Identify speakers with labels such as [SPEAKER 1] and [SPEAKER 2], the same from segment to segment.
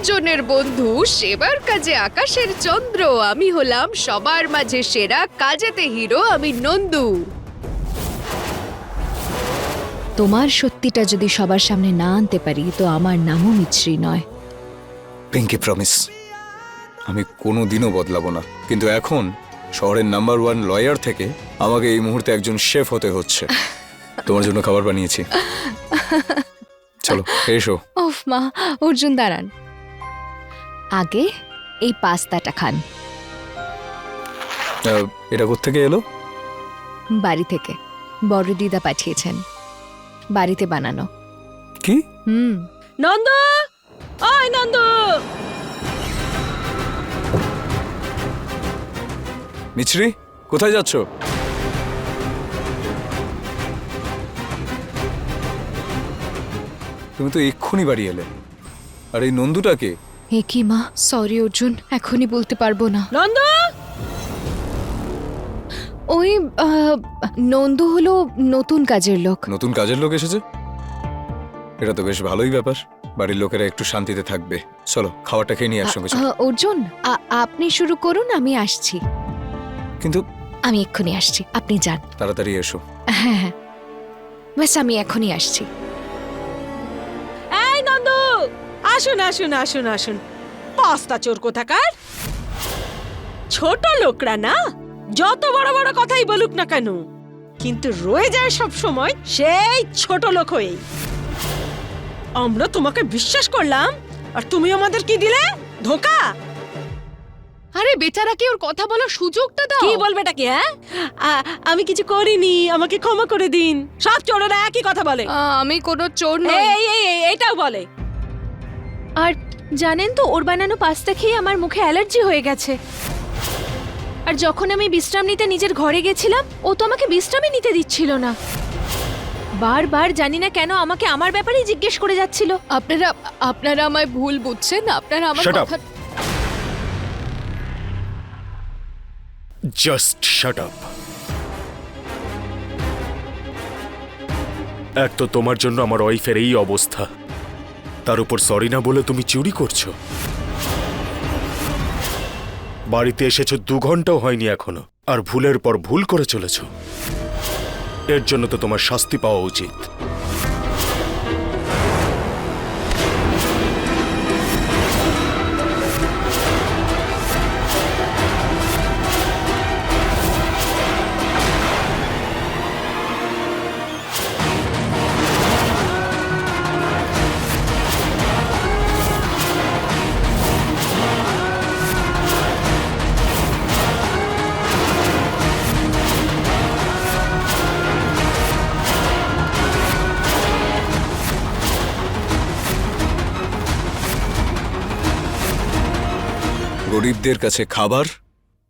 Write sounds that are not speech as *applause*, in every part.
[SPEAKER 1] আপনজনের বন্ধু সেবার কাজে আকাশের চন্দ্র। আমি হলাম সবার মাঝে সেরা কাজেতে হিরো আমি নন্দু।
[SPEAKER 2] তোমার সত্যিটা যদি সবার সামনে না আনতে পারি তো আমার নামও মিছরি নয়।
[SPEAKER 3] পিঙ্কি প্রমিস আমি কোনো দিনও বদলাবো না। কিন্তু এখন শহরের নাম্বার ওয়ান লয়ার থেকে আমাকে এই মুহূর্তে একজন শেফ হতে হচ্ছে। তোমার জন্য খাবার বানিয়েছি। চলো এসো।
[SPEAKER 2] ওফ মা অর্জুন দাঁড়ান। আগে এই পাস্তাটা খান।
[SPEAKER 3] এটা কোত্থেকে এলো?
[SPEAKER 2] বাড়ি থেকে। বড় দিদা পাঠিয়েছেন। বাড়িতে বানানো।
[SPEAKER 3] কি?
[SPEAKER 2] হুম।
[SPEAKER 4] নন্দ! ওই নন্দ!
[SPEAKER 3] মিছরি কোথায় যাচ্ছ? তুমি তো এক্ষুনি বাড়ি এলে। আর এই নন্দুটাকে
[SPEAKER 2] এ কি মা? সরি অর্জুন এখনই বলতে পারব না।
[SPEAKER 4] নন্দ!
[SPEAKER 2] ওই নন্দু হলো নতুন কাজের লোক।
[SPEAKER 3] নতুন কাজের লোক এসেছে? এটা তো বেশ ভালোই ব্যাপার। বাড়ির লোকেরা একটু শান্তিতে থাকবে। চলো খাবারটা খেয়ে নিয়ে একসঙ্গে
[SPEAKER 2] অর্জুন আপনি শুরু করুন আমি আসছি।
[SPEAKER 3] কিন্তু
[SPEAKER 2] আমি এক্ষুনি আসছি আপনি যান।
[SPEAKER 3] তাড়াতাড়ি এসো।
[SPEAKER 2] হ্যাঁ হ্যাঁ। ব্যাস আমি এখনই আসছি।
[SPEAKER 4] আসুন আসুন আসুন আসুন। পাস্তা চোর কোথাকার? ছোট লোকরা না? যত বড় বড় কথাই বলুক না কেন? কিন্তু রয়ে যায় সব সময় সেই ছোট লোক হয়েই। আমরা তোমাকে বিশ্বাস করলাম আর তুমি আমাদের কি দিলে? ধোকা?
[SPEAKER 1] আরে বেচারাকে ওর কথা বলার সুযোগটা দাও।
[SPEAKER 4] কি বলবে এটা কি হ্যাঁ? আমি কিছু করিনি আমাকে ক্ষমা করে দিন। সব চোরেরা একই কথা বলে।
[SPEAKER 1] আমি কোনো চোর নই।
[SPEAKER 4] এই এই এটাও বলে।
[SPEAKER 5] জানেন তো ওর বানানো পাস্তা খেয়ে আমার মুখে অ্যালার্জি হয়ে গেছে। আর যখন আমি বিশ্রাম নিতে নিজের ঘরে গেছিলাম ও তো আমাকে বিশ্রামই নিতে দিচ্ছিল না। বারবার জানি না কেন আমাকে আমার ব্যাপারেই জিজ্ঞেস করে যাচ্ছিল।
[SPEAKER 1] আপনারা আপনারা আমায় ভুল বুঝছেন আপনারা আমার
[SPEAKER 6] Shut up.
[SPEAKER 1] কথা
[SPEAKER 6] জাস্ট শাট আপ এক তো তোমার জন্য আমার ওয়াইফের এই অবস্থা। তার উপর সরি না বলে তুমি চুরি করছ। বাড়িতে এসেছ দু ঘন্টাও হয়নি এখনও, আর ভুলের পর ভুল করে চলেছ। এর জন্য তো তোমার শাস্তি পাওয়া উচিত।
[SPEAKER 3] গরিবদের কাছে খাবার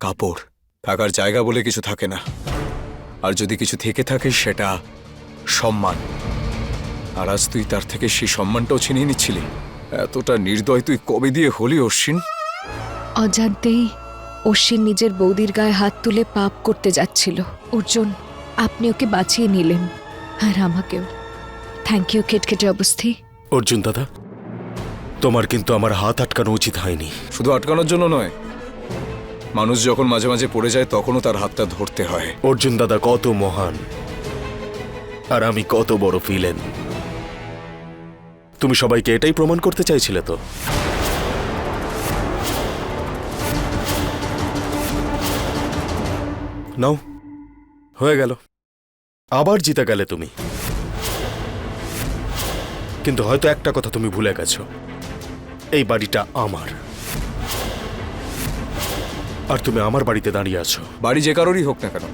[SPEAKER 3] কাপড় থাকার জায়গা বলে কিছু থাকে না। আর যদি কিছু থেকে থাকে সেটা সম্মান। আর আজ তুই তার থেকে সেই সম্মানটাও ছিনিয়ে নিচ্ছিলি। এতটা নির্দয় তুই কবে দিয়ে হলি অশ্বিন?
[SPEAKER 2] অজান্তেই অশ্বিন নিজের বৌদির গায়ে হাত তুলে পাপ করতে যাচ্ছিল। অর্জুন আপনি ওকে বাঁচিয়ে নিলেন। আর আমাকেও। থ্যাংক ইউ কেটকেটে অবস্থি।
[SPEAKER 6] অর্জুন দাদা তোমার কিন্তু আমার হাত আটকানো উচিত হয়নি।
[SPEAKER 3] শুধু আটকানোর জন্য নয় মানুষ যখন মাঝে মাঝে পড়ে যায় তখনও তার হাতটা ধরতে হয়।
[SPEAKER 6] অর্জুন দাদা কত মহান। আর আমি কত বড় ফিলেন তুমি সবাইকে এটাই প্রমাণ করতে চাইছিলে তো? নাও হয়ে গেল। আবার জিতে গেলে তুমি। কিন্তু হয়তো একটা কথা তুমি ভুলে গেছো। এই বাড়িটা আমার। আর তুমি আমার বাড়িতে দাঁড়িয়ে আছো।
[SPEAKER 3] বাড়ি যে কারোরই হোক না কেন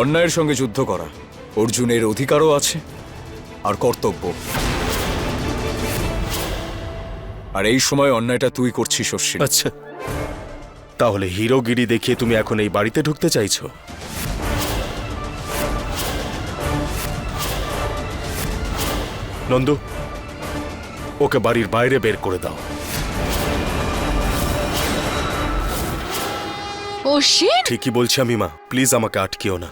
[SPEAKER 3] অন্যায়ের সঙ্গে যুদ্ধ করা অর্জুনের অধিকারও আছে আর কর্তব্য। আর এই সময় অন্যায়টা তুই করছিস অশ্বিন।
[SPEAKER 6] আচ্ছা তাহলে হিরোগিরি দেখিয়ে তুমি এখন এই বাড়িতে ঢুকতে চাইছো? নন্দু ওকে বাড়ির বাইরে বের করে দাও।
[SPEAKER 1] অশ্বিন
[SPEAKER 6] ঠিকই বলছি আমি মা। প্লিজ আমাকে আটকিও না।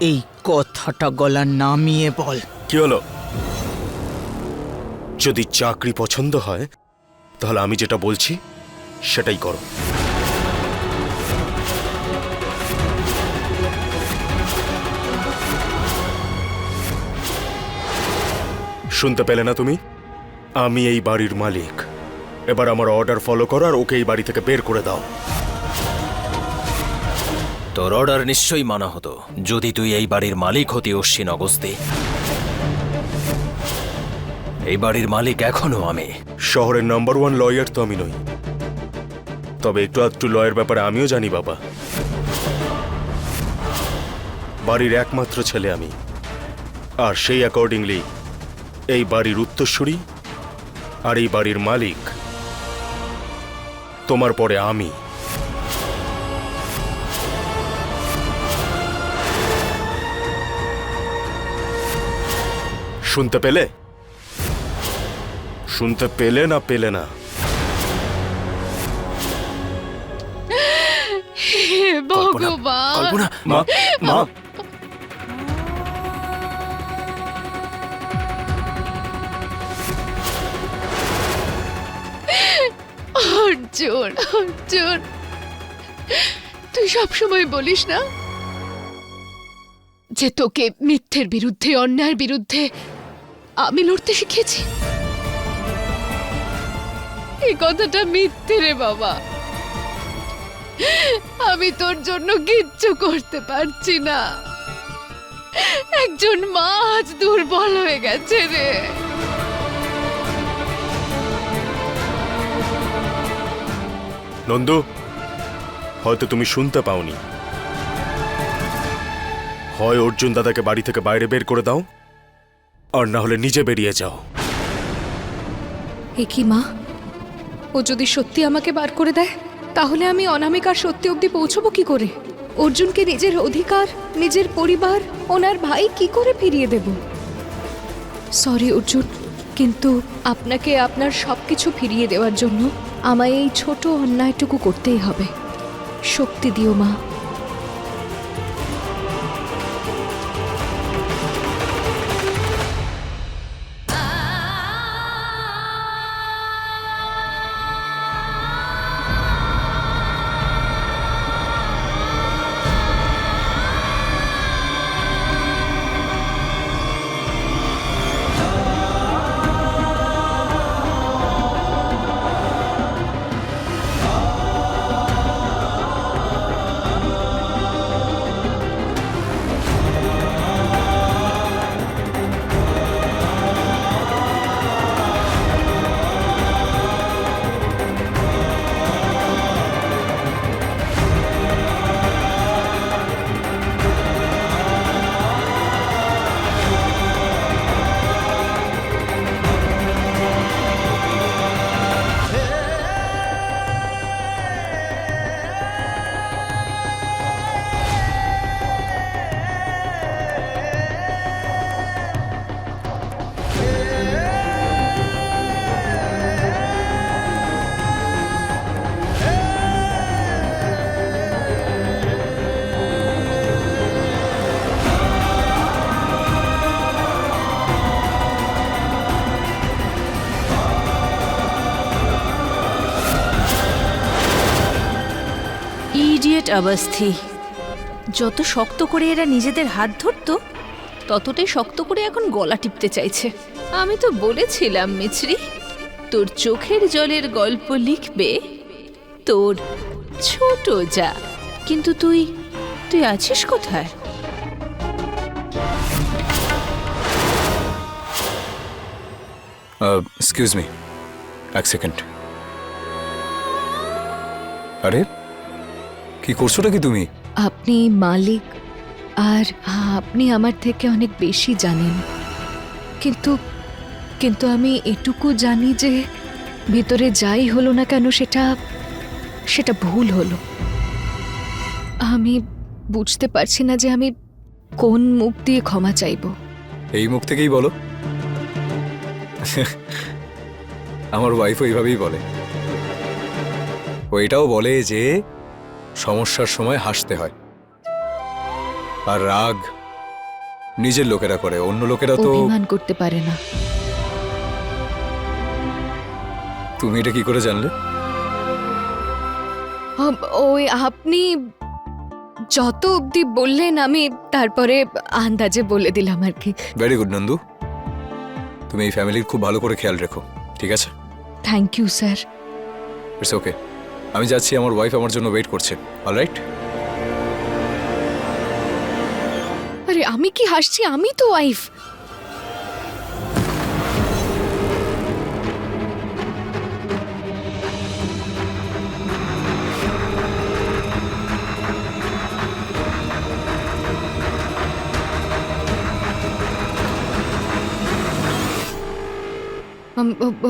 [SPEAKER 7] এই কথাটা গলা নামিয়ে বল।
[SPEAKER 6] কি হলো? যদি চাকরি পছন্দ হয় তাহলে আমি যেটা বলছি সেটাই করো। শুনতে পেলে না তুমি? আমি এই বাড়ির মালিক। এবার আমার অর্ডার ফলো করো আর ওকে এই বাড়ি থেকে বের করে দাও।
[SPEAKER 8] তোর অর্ডার নিশ্চয়ই মানা হতো যদি তুই এই বাড়ির মালিক হতি অশ্বিন অগস্তি। এই বাড়ির মালিক এখনও আমি।
[SPEAKER 6] শহরের নাম্বার ওয়ান লয়ার তো আমি নই। তবে একটু আধটু লয়ের ব্যাপারে আমিও জানি বাবা। বাড়ির একমাত্র ছেলে আমি। আর সেই অ্যাকর্ডিংলি এই বাড়ির উত্তরসূরি আর এই বাড়ির মালিক। তোমার পরে আমি। শুনতে পেলে? শুনতে পেলে না পেলে না?
[SPEAKER 1] ভগবান।
[SPEAKER 8] কল্পনা
[SPEAKER 6] মা মা
[SPEAKER 1] অর্জুন অর্জুন তুই সবসময় বলিস না? যে তোকে মিথ্যের বিরুদ্ধে, অন্যায়ের বিরুদ্ধে আমি লড়তে শিখেছি এই কথাটা মিথ্যে রে বাবা। আমি তোর জন্য কিচ্ছু করতে পারছি না। একজন মা আজ দুর্বল হয়ে গেছে রে।
[SPEAKER 6] নন্দু, হয়তো তুমি শুনতে পাওনি। হয় অর্জুন দাদাকে বাড়ি থেকে বাইরে বের করে দাও, আর না হলে নিজে বেরিয়ে যাও।
[SPEAKER 2] এ কি মা? ও যদি সত্যি আমাকে বার করে দেয়, তাহলে আমি অনামিকার সত্যি অবধি পৌঁছবো কি করে? অর্জুনকে নিজের অধিকার, নিজের পরিবার, ওনার ভাই কি করে ফিরিয়ে দেব? সরি অর্জুন, কিন্তু আপনাকে আপনার সব কিছু ফিরিয়ে দেওয়ার জন্য আমায় এই ছোট অন্যায়টুকু করতেই হবে। শক্তি দিও মা।
[SPEAKER 5] অবস্থি। যত শক্ত করে এরা নিজেদের হাত ধরতো, ততটাই শক্ত করে এখন গলা টিপতে চাইছে। আমি তো বলেছিলাম, মিছরি, তোর চোখের জলের গল্প লিখবে তোর ছোট যা। কিন্তু তুই তুই আছিস কোথায়?
[SPEAKER 3] এক্সকিউজ মি এক সেকেন্ড আরে কি করছোটা কি তুমি?
[SPEAKER 2] আপনি মালিক আর আপনি আমার থেকে অনেক বেশি জানেন। কিন্তু কিন্তু আমি এটুকু জানি যে ভিতরে যাই হলো না কেন সেটা সেটা ভুল হলো। আমি বুঝতে পারছি না যে আমি কোন মুখ দিয়ে ক্ষমা চাইব।
[SPEAKER 3] এই মুখ থেকেই বলো। আমার ওয়াইফ এইভাবেই বলে। ওইটাও বলে যে সমস্যার সময় হাসতে হয়। আর রাগ নিজের লোকেরা করে অন্য লোকেরা তো
[SPEAKER 2] অভিমান করতে পারে না।
[SPEAKER 3] তুমি এটা কি করে জানলে?
[SPEAKER 2] ওই আপনি যত অবধি বললেন আমি তারপরে আন্দাজে বলে দিলাম আর কি।
[SPEAKER 3] Very good Nandu. তুমি এই ফ্যামিলির খুব ভালো করে খেয়াল রেখো ঠিক আছে?
[SPEAKER 2] Thank you sir
[SPEAKER 3] it's okay আমি যাচ্ছি, আমার ওয়াইফ আমার জন্য ওয়েট করছে। অলরাইট
[SPEAKER 2] আরে, আমি কি হাসছি? আমি তো ওয়াইফ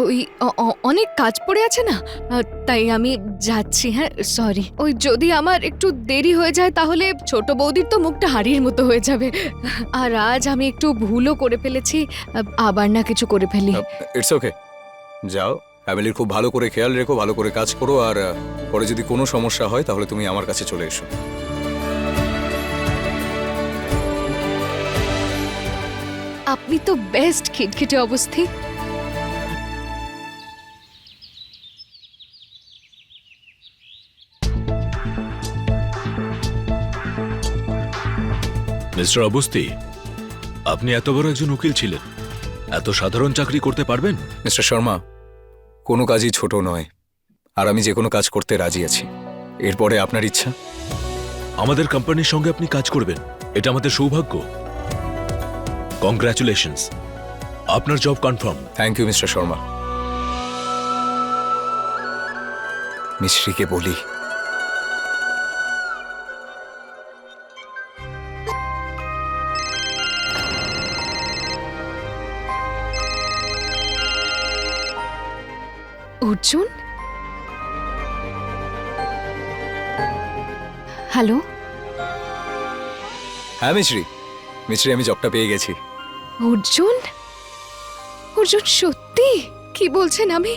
[SPEAKER 2] ওই অনেক কাজ পড়ে আছে না? তাই আমি যাচ্ছি হ্যাঁ সরি। ওই যদি আমার একটু দেরি হয়ে যায় তাহলে ছোট বৌদির তো মুখটা হাড়ির মতো হয়ে যাবে। আর আজ আমি একটু ভুলও করে ফেলেছি আবার না কিছু করে ফেলি।
[SPEAKER 3] It's okay. যাও ফ্যামিলির খুব ভালো করে খেয়াল রেখো ভালো করে কাজ করো আর পরে যদি কোনো সমস্যা হয় তাহলে তুমি আমার কাছে চলে এসো।
[SPEAKER 2] আপনি তো বেস্ট খিটখিটে অবস্থি
[SPEAKER 9] মিস্টার অবস্তি আপনি এত বড় একজন উকিল ছিলেন। এত সাধারণ চাকরি করতে পারবেন?
[SPEAKER 3] মিস্টার শর্মা কোনো কাজই ছোট নয় আর আমি যে কোনো কাজ করতে রাজি আছি। এরপরে আপনার ইচ্ছা?
[SPEAKER 9] আমাদের কোম্পানির সঙ্গে আপনি কাজ করবেন এটা আমাদের সৌভাগ্য। কংগ্রাচুলেশনস আপনার job confirm
[SPEAKER 3] thank you mister Sharma. মিশ্রিকে বলি
[SPEAKER 2] অর্জুন? হ্যালো
[SPEAKER 3] হ্যাঁ মিশ্রি মিশ্রি আমি জবটা পেয়ে গেছি।
[SPEAKER 2] অর্জুন? অর্জুন সত্যি? কি বলছেন আমি?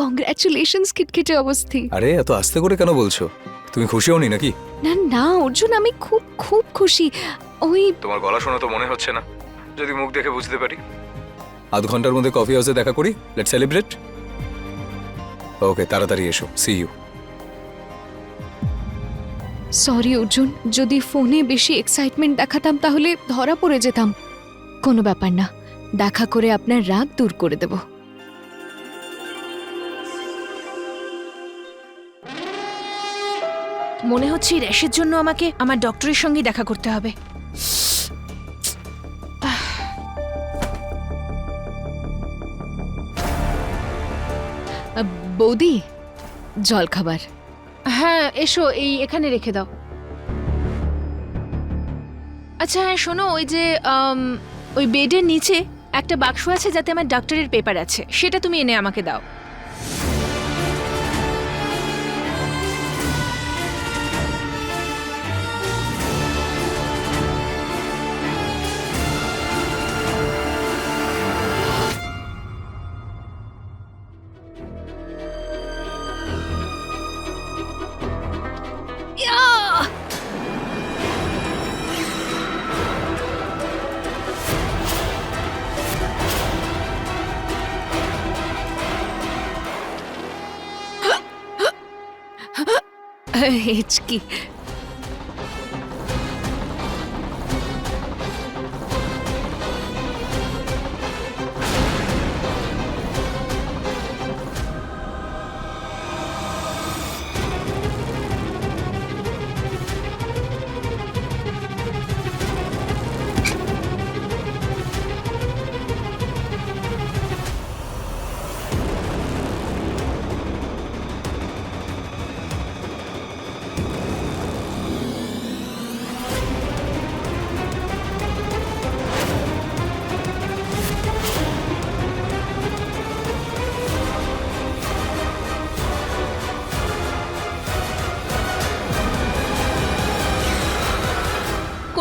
[SPEAKER 2] কংগ্রাচুলেশনস কিটকিটে অবস্থি।
[SPEAKER 3] আরে এত আস্তে করে কেন বলছো? তুমি খুশি হওনি নাকি?
[SPEAKER 2] না না অর্জুন আমি খুব খুব খুশি। ওই
[SPEAKER 3] তোমার গলা শোনা তো মনে হচ্ছে না। যদি মুখ দেখে বুঝতে পারি। আধ ঘণ্টার মধ্যে কফি হাউসে দেখা করি। লেট সেলিব্রেট ওকে তাড়াতাড়ি এসো। সি ইউ
[SPEAKER 2] সরি অর্জুন যদি ফোনে বেশি এক্সাইটমেন্ট দেখাতাম তাহলে ধরা পড়ে যেতাম। কোনো ব্যাপার না। দেখা করে আপনার রাগ দূর করে দেব।
[SPEAKER 5] মনে হচ্ছে এই র্যাশের জন্য আমাকে আমার ডক্টরের সঙ্গে দেখা করতে হবে।
[SPEAKER 2] বৌদি জল খাবার।
[SPEAKER 5] হ্যাঁ এসো এই এখানে রেখে দাও। আচ্ছা হ্যাঁ শোনো ওই যে ওই বেডের নিচে একটা বাক্স আছে যাতে আমার ডাক্তারের পেপার আছে। সেটা তুমি এনে আমাকে দাও। *laughs*
[SPEAKER 2] हिचकी की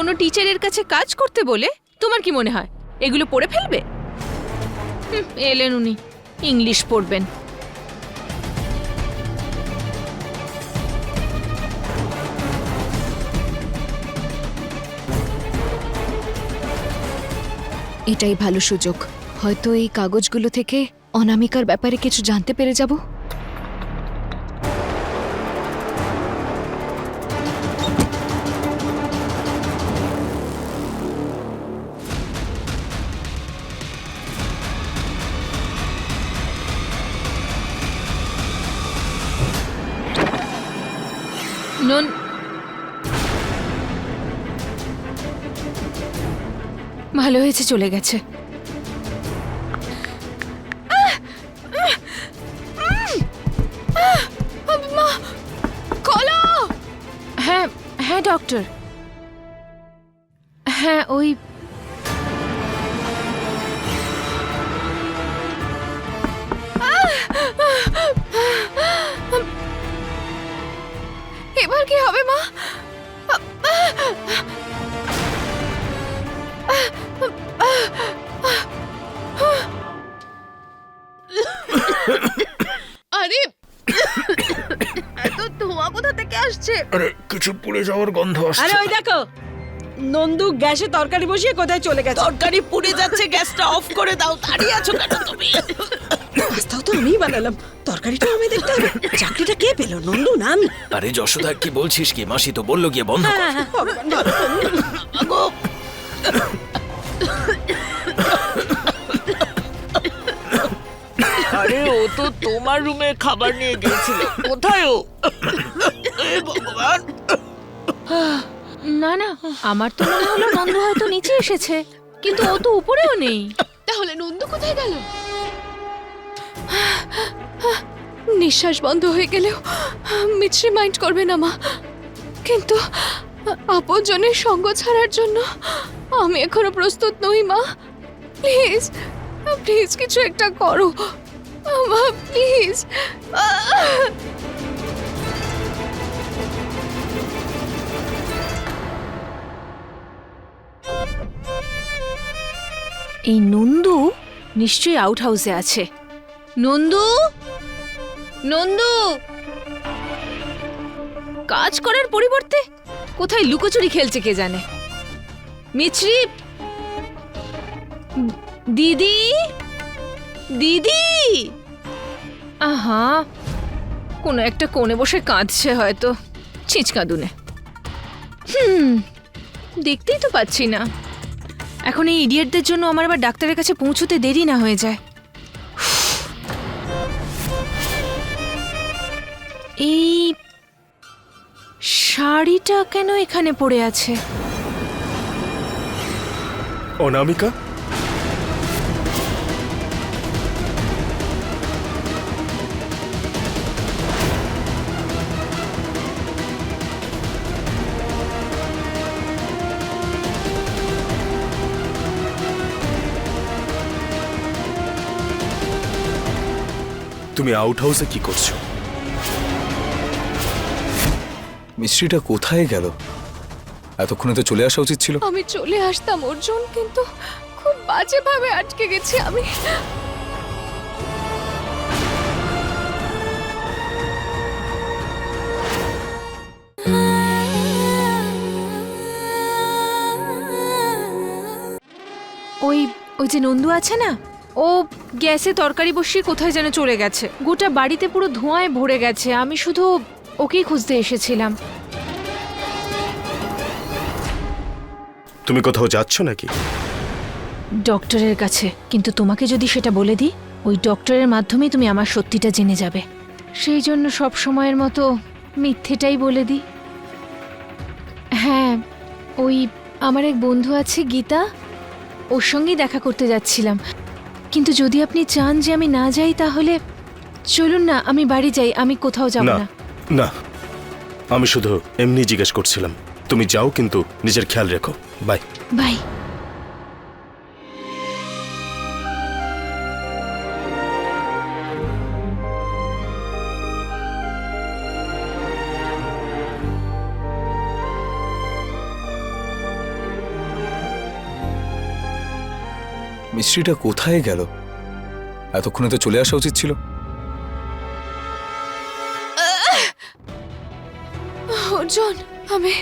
[SPEAKER 5] কোনো টিচারের কাছে কাজ করতে বলে তোমার কি মনে হয়? এগুলো পড়ে ফেলবে? এলেন উনি। ইংলিশ পড়বেন।
[SPEAKER 2] এটাই ভালো সুযোগ। হয়তো এই কাগজগুলো থেকে অনামিকার ব্যাপারে কিছু জানতে পেরে যাব?
[SPEAKER 5] ভালো হয়েছে চলে গেছে।
[SPEAKER 2] কলা
[SPEAKER 5] হ্যাঁ হ্যাঁ ডক্টর। হ্যাঁ ওই
[SPEAKER 2] এবার কি হবে মা?
[SPEAKER 1] আরে এত ধোঁয়া কোথা থেকে আসছে?
[SPEAKER 6] আরে কিছু পুড়ে যাওয়ার গন্ধ
[SPEAKER 4] আরে ওই দেখো নন্দু গ্যাসে তরকারি বসিয়ে কোথায় চলে গেছে?
[SPEAKER 7] তরকারি পুড়ে যাচ্ছে গ্যাসটা অফ করে দাও দাঁড়িয়ে আছো কেন তুমি?
[SPEAKER 4] পাস্তাও তো আমিই বানালাম তরকারিটাও আমি দেখতে হবে। চাকরিটা কে পেল? নন্দু না আমি
[SPEAKER 8] আরে যশোদা কি বলছিস কি? মাসি তো বলল গিয়ে বন্ধ কর।
[SPEAKER 4] ভগবান ভালো করুন।
[SPEAKER 7] আরে ও তো তোমার রুমে খাবার নিয়ে গিয়েছিল। কোথায় ও? এ ভগবান।
[SPEAKER 5] না না আমার তো মনে হলো নন্দু হয়তো নিচে এসেছে কিন্তু ও তো উপরেও নেই।
[SPEAKER 1] তাহলে নন্দু কোথায় গেল?
[SPEAKER 2] নিঃশ্বাস বন্ধ হয়ে গেলেও মিছরি মাইন্ড করবে না মা। কিন্তু আপনজনের সঙ্গ ছাড়ার জন্য আমি এখনও প্রস্তুত নই মা। প্লিজ প্লিজ কিছু একটা করো।
[SPEAKER 5] এই নন্দু নিশ্চয়ই আউট হাউসে আছে। নন্দু? নন্দু? কাজ করার পরিবর্তে কোথায় লুকোচুরি খেলছে কে জানে? মিছরি দিদি? দিদি! আহা! কোনো একটা কোণে বসে কাঁদছে হয়তো। ছিঁচকাঁদুনে হুম, দেখতেই তো পাচ্ছি না। এখন এই ইডিয়েটদের জন্য আমার আবার ডাক্তারের কাছে পৌঁছতে দেরি না হয়ে যায়। এই শাড়িটা কেন এখানে পড়ে আছে?
[SPEAKER 6] অনামিকা? তুমি আউট হাউসে কি করছ?
[SPEAKER 3] মিস্ত্রিটা কোথায় গেল? এতক্ষণে তো চলে আসা উচিত ছিল।
[SPEAKER 2] আমি চলে আসতাম অর্জুন কিন্তু খুব বাজেভাবে আটকে গেছি আমি।
[SPEAKER 5] ওই ওই যে নন্দু আছে না? ও গ্যাসে তরকারি বসিয়ে কোথায় যেন চলে গেছে। গোটা বাড়িতে পুরো ধোঁয়ায় ভরে গেছে। আমি শুধু ওকেই খুঁজতে এসেছিলাম।
[SPEAKER 6] তুমি কোথাও যাচ্ছ নাকি?
[SPEAKER 5] ডক্টরের কাছে। কিন্তু তোমাকে যদি সেটা বলে দিই ওই ডক্টরের মাধ্যমেই তুমি আমার সত্যিটা জেনে যাবে। সেই জন্য সব সময়ের মতো মিথ্যেটাই বলে দিই। হ্যাঁ ওই আমার এক বন্ধু আছে গীতা। ওর সঙ্গেই দেখা করতে যাচ্ছিলাম। কিন্তু যদি আপনি চান যে আমি না যাই তাহলে চলুন না আমি বাড়ি যাই আমি কোথাও যাব
[SPEAKER 6] না
[SPEAKER 5] না।
[SPEAKER 6] আমি শুধু এমনি জিজ্ঞেস করছিলাম। তুমি যাও কিন্তু নিজের খেয়াল রেখো। বাই।
[SPEAKER 5] বাই।
[SPEAKER 3] মিস্ত্রিটা কোথায় গেল? এতক্ষণে তো চলে আসা উচিত ছিল।
[SPEAKER 2] অর্জুন, আমি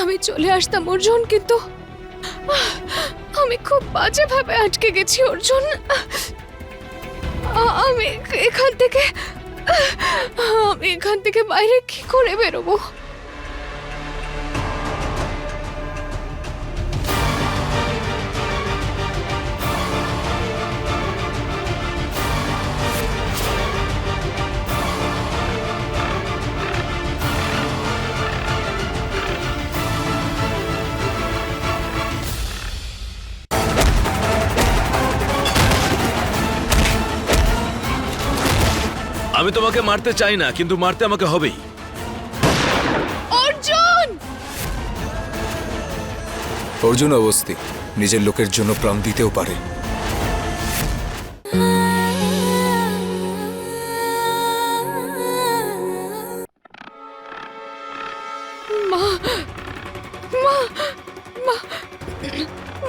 [SPEAKER 2] আমি চলে আসতাম অর্জুন, কিন্তু আমি খুব বাজেভাবে আটকে গেছি অর্জুন। আমি এখান থেকে, আমি এখান থেকে বাইরে কি করে বেরোবো?
[SPEAKER 9] আমি তোমাকে মারতে চাই না কিন্তু মারতে আমাকে হবেই।
[SPEAKER 2] অর্জুন!
[SPEAKER 3] অর্জুন অবস্থি নিজের লোকের জন্য প্রাণ দিতেও পারে।
[SPEAKER 2] মা মা মা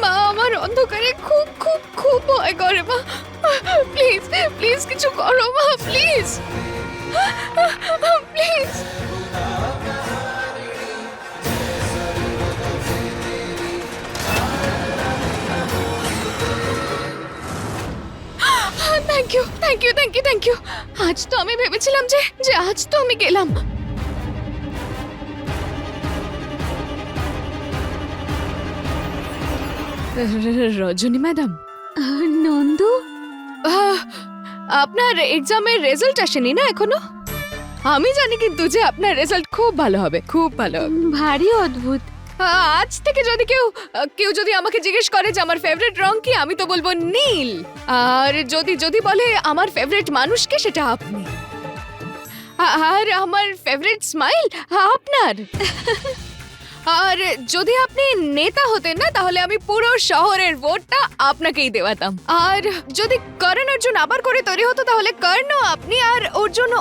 [SPEAKER 2] মা আমার অন্ধকারে খুব খুব খুব ভয় করে মা। প্লিজ প্লিজ কিছু করো মা please please thank you thank you thank you thank you আজ তো আমি ভেবেছিলাম যে যে আজ তো আমি গেলাম রজনী ম্যাডাম
[SPEAKER 5] নন্দু
[SPEAKER 2] আহ, আপনার এক্সামের রেজাল্ট আসেনি না এখনও? আমি জানি কিন্তু যে আপনার রেজাল্ট খুব ভালো হবে খুব ভালো হবে।
[SPEAKER 5] ভারী অদ্ভুত।
[SPEAKER 2] আজ থেকে যদি কেউ কেউ যদি আমাকে জিজ্ঞেস করে যে আমার ফেভারিট রং কি আমি তো বলব নীল। আর যদি যদি বলে আমার ফেভারিট মানুষ মানুষকে সেটা আপনি। আর আমার ফেভারিট স্মাইল আপনার। আর যদি আপনি নেতা হতেন না, তাহলে আমি পুরো শহরের ভোটটা আপনাকেই দেওয়াতাম। আর যদি কর্ণ অর্জুন আবার করে তৈরি হতো, তাহলে কর্ণ, আপনি আর অর্জুন